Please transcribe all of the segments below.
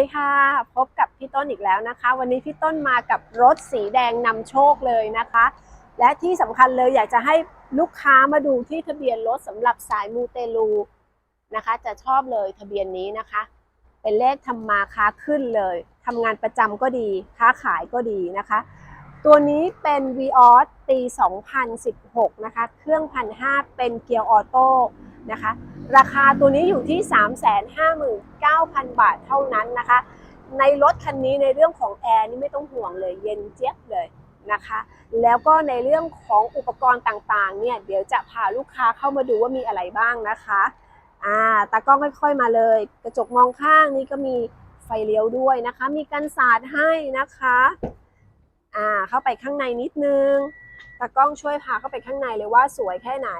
สวัสดีค่ะพบกับพี่ต้นอีกแล้วนะคะ วันนี้พี่ต้นมากับรถสีแดงนำโชคเลยนะคะ และที่สำคัญเลยอยากจะให้ลูกค้ามาดูที่ทะเบียนรถสำหรับสายมูเตลูนะคะ จะชอบเลยทะเบียนนี้นะคะ เป็นเลขทำมาค้าขึ้นเลยทำงานประจำก็ดีค้าขายก็ดีนะคะ ตัวนี้เป็น v ีออสปี 2016 นะคะ เครื่องพันห้าเป็นเกียร์ออโต้นะคะ ราคาตัวนี้อยู่ที่ 359,000 บาทเท่านั้นนะคะ ในรถคันนี้ในเรื่องของแอร์นี่ไม่ต้องห่วงเลยเย็นเจี๊ยบเลยนะคะ แล้วก็ในเรื่องของอุปกรณ์ต่างๆ เนี่ย เดี๋ยวจะพาลูกค้าเข้ามาดูว่ามีอะไรบ้างนะคะอ่าตากล้องค่อยๆมาเลย กระจกมองข้างนี่ก็มีไฟเลี้ยวด้วยนะคะ มีกันสาดให้นะคะอ่าเข้าไปข้างในนิดนึงตากล้องช่วยพาเข้าไปข้างในเลยว่าสวยแค่ไหน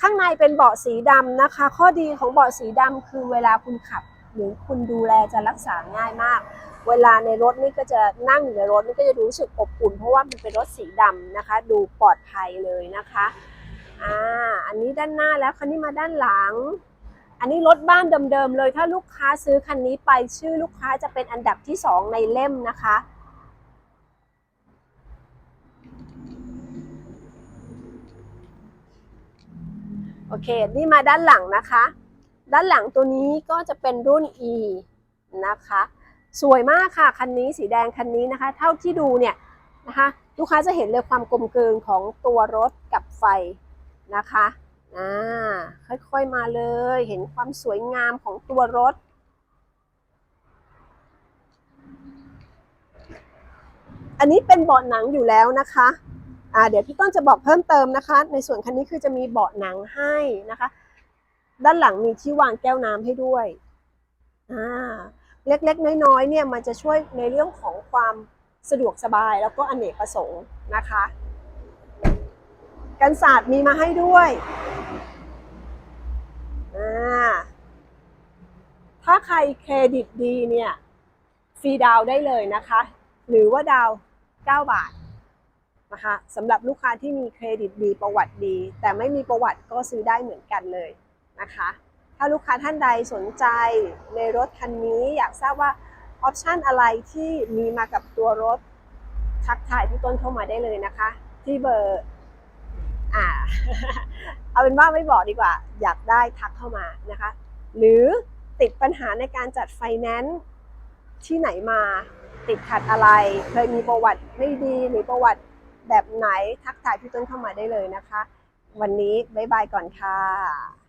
ข้างในเป็นเบาะสีดำนะคะ ข้อดีของเบาะสีดำคือเวลาคุณขับ หรือคุณดูแลจะรักษาง่ายมาก เวลาในรถนี่ก็จะนั่งอยู่ในรถนี่ก็จะรู้สึกอบอุ่นเพราะว่ามันเป็นรถสีดำนะคะ ดูปลอดภัยเลยนะคะอ่าอันนี้ด้านหน้าแล้วคันนี้มาด้านหลัง อันนี้รถบ้านเดิมๆเลย ถ้าลูกค้าซื้อคันนี้ไปชื่อลูกค้าจะเป็นอันดับที่สองในเล่มนะคะ อเค นี่มาด้านหลังนะคะ ด้านหลังตัวนี้ก็จะเป็นรุ่น E นะคะ สวยมากค่ะ คันนี้สีแดงคันนี้นะคะ เท่าที่ดูเนี่ยนะคะ ลูกค้าจะเห็นเลยความกลมกลืนของตัวรถกับไฟนะคะอ่าค่อยๆมาเลย เห็นความสวยงามของตัวรถ อันนี้เป็นเบาะหนังอยู่แล้วนะคะ อ่าเดี๋ยวพี่ต้นจะบอกเพิ่มเติมนะคะ ในส่วนคันนี้คือจะมีเบาะหนังให้นะคะ ด้านหลังมีที่วางแก้วน้ำให้ด้วยอ่าเล็กๆ น้อยๆเนี่ยมันจะช่วยในเรื่องของความสะดวกสบายแล้วก็อเนกประสงค์นะคะ กันศาสตร์มีมาให้ด้วยอ่าถ้าใครเครดิตดีเนี่ย ฟรีดาวได้เลยนะคะ หรือว่าดาว 9 บาท นะคะสำหรับลูกค้าที่มีเครดิตดีประวัติดี แต่ไม่มีประวัติก็ซื้อได้เหมือนกันเลยนะคะ ถ้าลูกค้าท่านใดสนใจในรถคันนี้อยากทราบว่าออปชันอะไรที่มีมากับตัวรถทักทายพี่ต้นเข้ามาได้เลยนะคะ ที่เบอร์อ่าเอาเป็นว่าไม่บอกดีกว่า อยากได้ทักเข้ามานะคะ หรือติดปัญหาในการจัดไฟแนนซ์ที่ไหนมาติดขัดอะไร เคยมีประวัติไม่ดีหรือประวัติ แบบไหนทักทายพี่ต้นเข้ามาได้เลยนะคะ วันนี้บ๊ายบายก่อนค่ะ